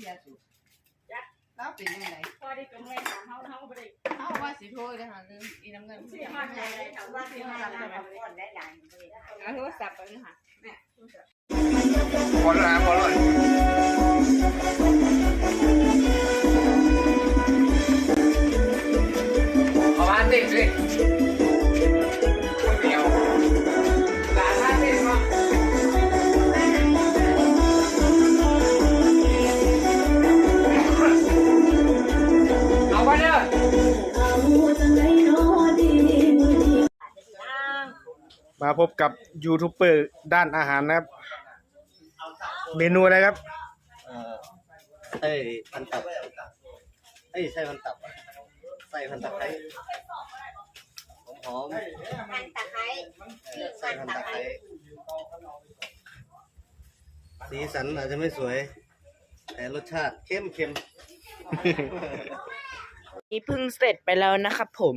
เฮียสุแล้วเป็นยังไงพอได้กำไรถามเขาเขาไม่ได้เขาว่าสิโทรเลยค่ะลืมอีน้ำเงินสิฮอดใจได้ถามว่าสิฮอดใจได้แล้วโทรศัพท์ไปเลยค่ะแม่คนละคนละ มาพบกับยูทูบเบอร์ด้านอาหารนะครับ เมนูอะไรครับ เอ่อไส้พันตับเอ้ยไส้พันตับไส้พันตะไคร้หอมหอมพันตะไคร้เอ่อไส้พันตะไคร้สีสันอาจจะไม่สวย แต่รสชาติเข้มเข้ม นี่เพิ่งเสร็จไปแล้วนะครับผม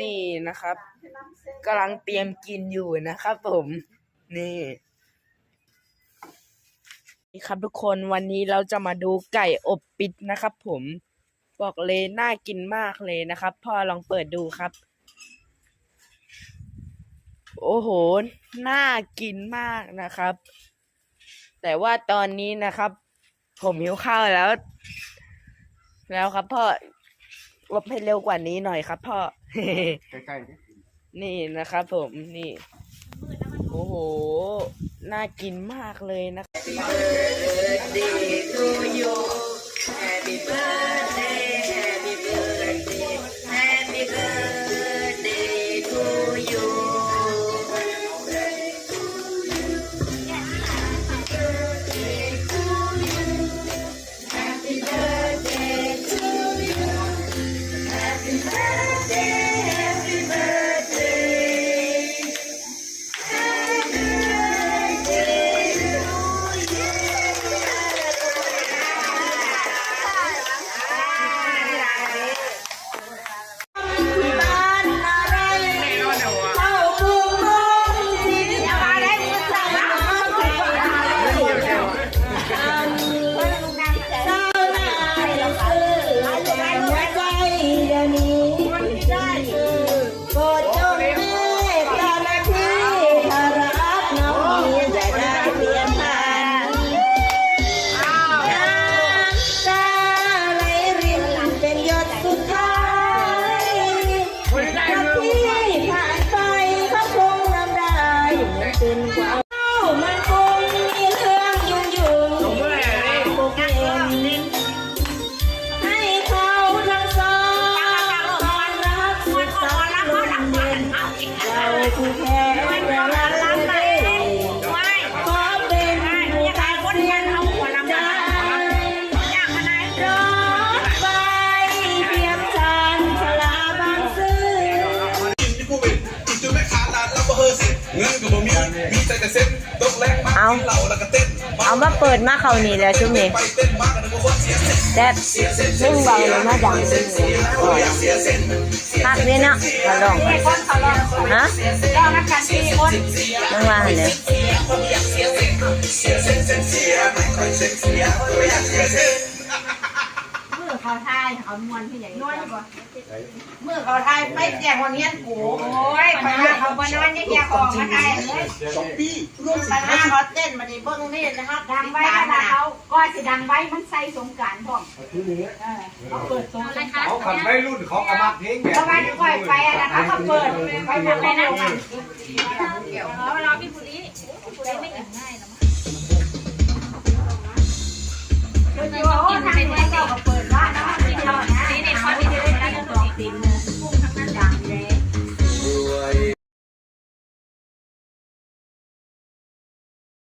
นี่นะครับกำลังเตรียมกินอยู่นะครับผมนี่นี่ครับทุกคนวันนี้เราจะมาดูไก่อบปิดนะครับ ผมบอกเลยน่ากินมากเลยนะครับ พ่อลองเปิดดูครับ โอ้โหน่ากินมากนะครับ แต่ว่าตอนนี้นะครับ ผมหิวข้าวแล้ว แล้วครับพ่อ ลบให้เร็วกว่านี้หน่อยครับพ่อ ใกล้นี่นะครับผมนี่โอ้โห น่ากินมากเลยนะ Happy birthday to you Happy birthday เป็นความเอ้ามันคงมีเรื่องยุ่งยุ่งพวกเองให้เขาทั้งสองรักสุดสักลมเย็นเราคือแค่ เอาเอามาเปิดมาเขานี่แล้วช่วงนี้ไปเต้นมากกันทุกคนเสียเส้นแต่ซึ่งเนาเลยมาดังเลยพักนี้เนาะเขาลอยเส้นั่งว่าเลยเส้น เขาทายเขานวลที่ใหญ่นวลกว่ามือเขาทายไปแจกวันนี้โอ้ยไปัญหาเขาบนนั้นแยกออกมาได้เลยสองปีร่วมปัญหาเขาเต้นมาในเบื้องนี่นะครับดังไว้นะเขาก็จะดังไว้มันใส่สงการพร้อมเขาเปิดสงการเขาขันไม่รุ่นเขากระมักเพลงแบบเพราะว่าไปไปนะเขาเปิดไปทำอะไรนะเราเราพี่ปุริปุริไม่ง่ายหรอกโอ้ทาง